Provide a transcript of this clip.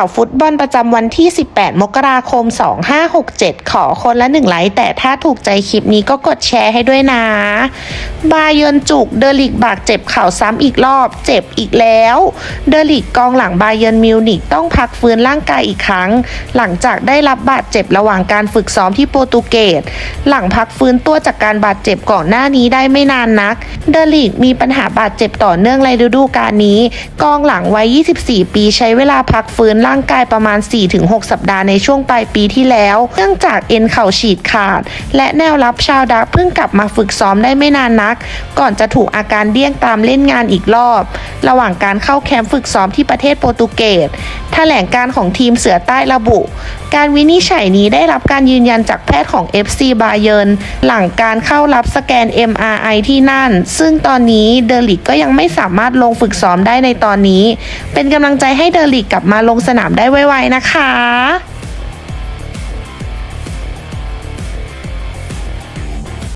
ข่าวฟุตบอลประจำวันที่ 18 มกราคม 2567 ขอคนละหนึ่งไลค์ แต่ถ้าถูกใจคลิปนี้ก็กดแชร์ให้ด้วยนะ บาเยิร์นจุกเดลิกบากเจ็บเข่าซ้ำอีกรอบ เจ็บอีกแล้ว เดลิกกองหลังบาเยิร์นมิวนิกต้องพักฟื้นร่างกายอีกครั้ง หลังจากได้รับบาดเจ็บระหว่างการฝึกซ้อมที่โปรตุเกส หลังพักฟื้นตัวจากการบาดเจ็บก่อนหน้านี้ได้ไม่นานนัก เดลิกมีปัญหาบาดเจ็บต่อเนื่องในฤดูกาลนี้ กองหลังวัย 24 ปีใช้เวลาพักฟื้นร่างกายประมาณ 4-6 สัปดาห์ในช่วงปลายปีที่แล้ว เนื่องจากเอ็นเข่าฉีดขาด และแนวรับชาวดักเพิ่งกลับมาฝึกซ้อมได้ไม่นานนัก ก่อนจะถูกอาการเดี้ยงตามเล่นงานอีกรอบ ระหว่างการเข้าแคมป์ฝึกซ้อมที่ประเทศโปรตุเกสแถลงการของทีมเสือใต้ระบุ การวินิจฉัยนี้ได้รับการยืนยันจากแพทย์ของ FC บาเยิร์นหลังการเข้ารับสแกน MRI ที่นั่น ซึ่งตอนนี้เดลิกก็ยังไม่สามารถลงฝึกซ้อมได้ในตอนนี้ เป็นกำลังใจให้เดลิกกลับมาลงสนามได้ไวๆนะคะ